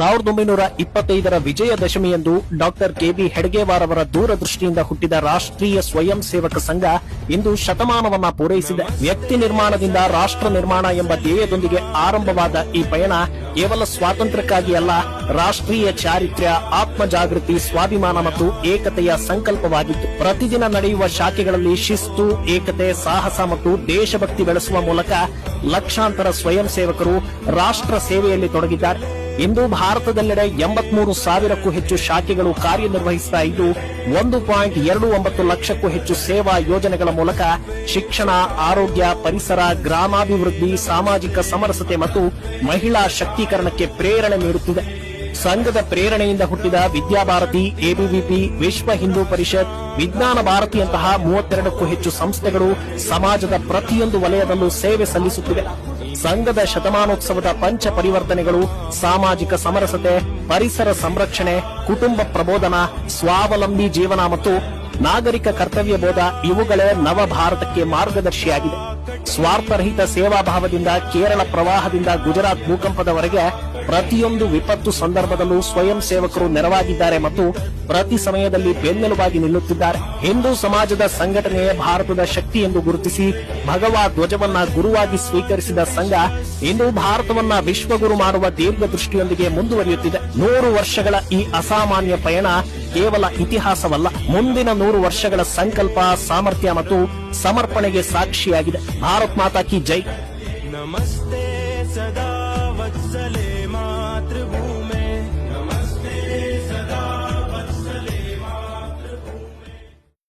ಸಾವಿರದ ಒಂಬೈನೂರ ಇಪ್ಪತ್ತೈದರ ವಿಜಯದಶಮಿಯಂದು ಡಾಕ್ಟರ್ ಕೆಬಿ ಹೆಡ್ಗೇವಾರ್ ದೂರದೃಷ್ಟಿಯಿಂದ ಹುಟ್ಟಿದ ರಾಷ್ಟ್ರೀಯ ಸ್ವಯಂ ಸೇವಕ ಸಂಘ ಇಂದು ಶತಮಾನವನ್ನ ಪೂರೈಸಿದೆ. ವ್ಯಕ್ತಿ ನಿರ್ಮಾಣದಿಂದ ರಾಷ್ಟ್ರ ನಿರ್ಮಾಣ ಎಂಬ ಧ್ಯೇಯದೊಂದಿಗೆ ಆರಂಭವಾದ ಈ ಪಯಣ ಕೇವಲ ಸ್ವಾತಂತ್ರ್ಯಕ್ಕಾಗಿ ಅಲ್ಲ, ರಾಷ್ಟ್ರೀಯ ಚಾರಿತ್ರ್ಯ ಆತ್ಮ ಜಾಗೃತಿ ಸ್ವಾಭಿಮಾನ ಮತ್ತು ಏಕತೆಯ ಸಂಕಲ್ಪವಾಗಿತ್ತು. ಪ್ರತಿದಿನ ನಡೆಯುವ ಶಾಖೆಗಳಲ್ಲಿ ಶಿಸ್ತು, ಏಕತೆ, ಸಾಹಸ ಮತ್ತು ದೇಶಭಕ್ತಿ ಬೆಳೆಸುವ ಮೂಲಕ ಲಕ್ಷಾಂತರ ಸ್ವಯಂ ಸೇವಕರು ರಾಷ್ಟ್ರ ಸೇವೆಯಲ್ಲಿ ತೊಡಗಿದ್ದಾರೆ. ಇಂದು ಭಾರತದೆಲ್ಲೆಡೆ ಎಂಬತ್ಮೂರು ಸಾವಿರಕ್ಕೂ ಹೆಚ್ಚು ಶಾಖೆಗಳು ಕಾರ್ಯನಿರ್ವಹಿಸ್ತಾ ಇದ್ದು, ಒಂದು ಪಾಯಿಂಟ್ ಎರಡು ಒಂಬತ್ತು ಲಕ್ಷಕ್ಕೂ ಹೆಚ್ಚು ಸೇವಾ ಯೋಜನೆಗಳ ಮೂಲಕ ಶಿಕ್ಷಣ, ಆರೋಗ್ಯ, ಪರಿಸರ, ಗ್ರಾಮಾಭಿವೃದ್ಧಿ, ಸಾಮಾಜಿಕ ಸಮರಸತೆ ಮತ್ತು ಮಹಿಳಾ ಶಕ್ತೀಕರಣಕ್ಕೆ ಪ್ರೇರಣೆ ನೀಡುತ್ತಿದೆ. ಸಂಘದ ಪ್ರೇರಣೆಯಿಂದ ಹುಟ್ಟಿದ ವಿದ್ಯಾಭಾರತಿ ಎಬಿವಿಪಿ ವಿಶ್ವ ಹಿಂದೂ ಪರಿಷತ್, ವಿಜ್ಞಾನ ಭಾರತಿಯಂತಹ ಮೂವತ್ತೆರಡಕ್ಕೂ ಹೆಚ್ಚು ಸಂಸ್ಥೆಗಳು ಸಮಾಜದ ಪ್ರತಿಯೊಂದು ವಲಯದಲ್ಲೂ ಸೇವೆ ಸಲ್ಲಿಸುತ್ತಿವೆ. ಸಂಘದ ಶತಮಾನೋತ್ಸವದ ಪಂಚ ಪರಿವರ್ತನೆಗಳು, ಸಾಮಾಜಿಕ ಸಮರಸತೆ, ಪರಿಸರ ಸಂರಕ್ಷಣೆ, ಕುಟುಂಬ ಪ್ರಬೋಧನ, ಸ್ವಾವಲಂಬಿ ಜೀವನ ಮತ್ತು ನಾಗರಿಕ ಕರ್ತವ್ಯ ಬೋಧ ಇವುಗಳೇ ನವ ಭಾರತಕ್ಕೆ ಮಾರ್ಗದರ್ಶಿಯಾಗಿದೆ. ಸ್ವಾರ್ಥರಹಿತ ಸೇವಾಭಾವದಿಂದ ಕೇರಳ ಪ್ರವಾಹದಿಂದ ಗುಜರಾತ್ ಭೂಕಂಪದವರೆಗೆ ಪ್ರತಿಯೊಂದು ವಿಪತ್ತು ಸಂದರ್ಭದಲ್ಲೂ ಸ್ವಯಂ ಸೇವಕರು ನೆರವಾಗಿದ್ದಾರೆ ಮತ್ತು ಪ್ರತಿ ಸಮಯದಲ್ಲಿ ಬೆನ್ನೆಲುಬಾಗಿ ನಿಲ್ಲುತ್ತಿದ್ದಾರೆ. ಹಿಂದೂ ಸಮಾಜದ ಸಂಘಟನೆಯೇ ಭಾರತದ ಶಕ್ತಿ ಎಂದು ಗುರುತಿಸಿ ಭಗವಾ ಧ್ವಜವನ್ನ ಗುರುವಾಗಿ ಸ್ವೀಕರಿಸಿದ ಸಂಘ ಇಂದು ಭಾರತವನ್ನ ವಿಶ್ವಗುರು ಮಾಡುವ ದೀರ್ಘ ದೃಷ್ಟಿಯೊಂದಿಗೆ ಮುಂದುವರಿಯುತ್ತಿದೆ. ನೂರು ವರ್ಷಗಳ ಈ ಅಸಾಮಾನ್ಯ ಪಯಣ ಕೇವಲ ಇತಿಹಾಸವಲ್ಲ. ಮುಂದಿನ ನೂರು ವರ್ಷಗಳ ಸಂಕಲ್ಪ, ಸಾಮರ್ಥ್ಯ ಮತ್ತು ಸಮರ್ಪಣೆಗೆ ಸಾಕ್ಷಿಯಾಗಿದೆ. ಭಾರತ್ ಮಾತಾ ಕಿ ಜೈ. ನಮಸ್ತೆ ಸದಾ.